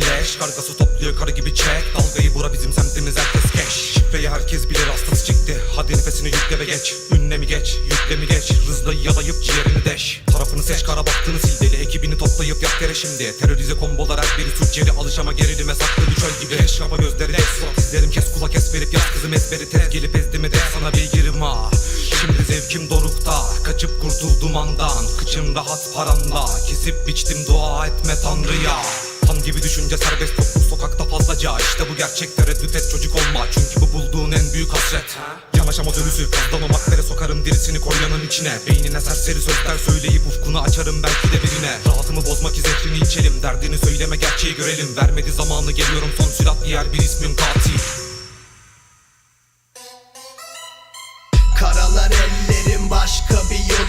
Leş. Kargası topluyor karı gibi çek. Dalgayı bura bizim semtimiz herkes geç Şifreyi herkes bilir hastası çıktı. Hadi nefesini yükle ve geç. Ünlemi geç, yüklemi geç? Rızlayı yalayıp ciğerini deş. Tarafını seç kara baktığını sil deli. Ekibini toplayıp yak yere şimdi. Terörize kombolar her biri Türkçeli Alışama gerilime saklı bir çöl gibi. Eş kafa gözleri de surat izlerim kes kulak es verip yaz kızım ezberi. Tez Gelip ezdi mi de sana beygirim ha zevkim dorukta Kaçıp kurtuldum andan. Kıçım rahat paramda Kesip biçtim dua etme tanrıya. Tan gibi düşünce serbest bu sokakta fazlaca. İşte bu gerçek tereddüt et çocuk olma. Çünkü bu bulduğun en büyük hasret. Yanaşamaz ölüsü kazdan o sokarım derisini koyanın içine. Beynine serseri sözler söyleyip ufkunu açarım belki de birine. Rahatımı bozmak zehrini içelim Derdini söyleme gerçeği görelim. Vermedi zamanı geliyorum son sürat diğer bir ismim katil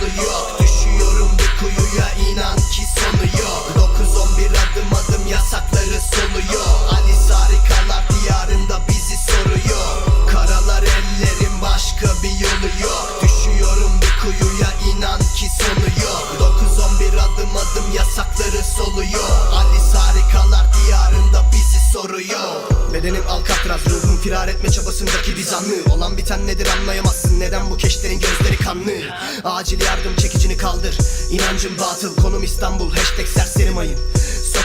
bir Alcatraz ruhum firar etme çabasındaki bir zanlı Olan biten nedir anlayamazsın. Neden bu keşlerin gözleri kanlı? Acil yardım çekicini kaldır. İnancım batıl. Konum İstanbul. Hashtag serseri mayın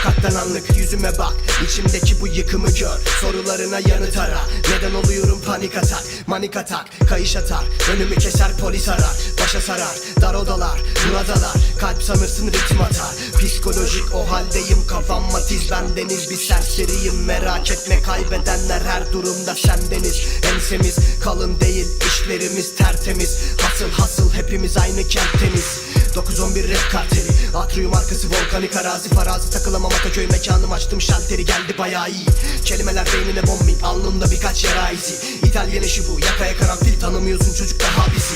Sokaktan anlık yüzüme bak içimdeki bu yıkımı gör. Sorularına yanıt ara. Neden oluyorum? Panik atak Manik atak. Kayış atar Önümü keser polis arar. Başa sarar dar odalar Buradalar kalp sanırsın ritim atar. Psikolojik o haldeyim kafam matiz. Bendeniz bir serseriyim. Merak etme Kaybedenler her durumda sendeniz. Ensemiz kalın değil işlerimiz tertemiz. Hasıl hasıl hepimiz aynı kentteniz 911 rap karteli. Atrium arkası volkanik arazi Farazi takılamam Ataköy mekanım açtım şalteri geldi bayağı iyi. Kelimeler beynine bombing alnımda birkaç yara izi İtalyan işi bu yakaya karanfil tanımıyorsun çocuk daha bizi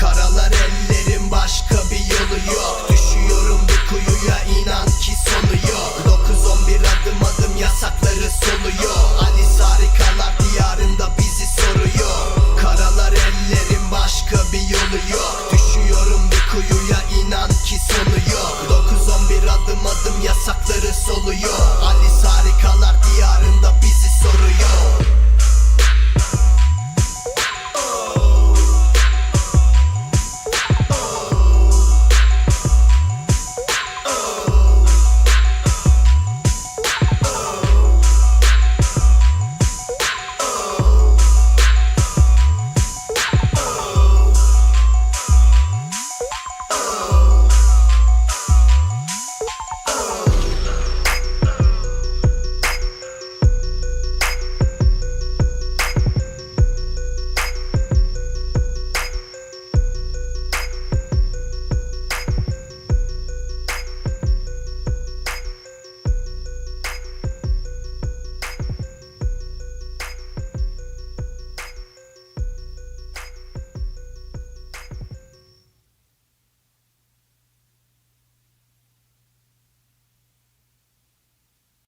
Karalar ellerim başka bir yolu yok Yaprakları soluyor. Ali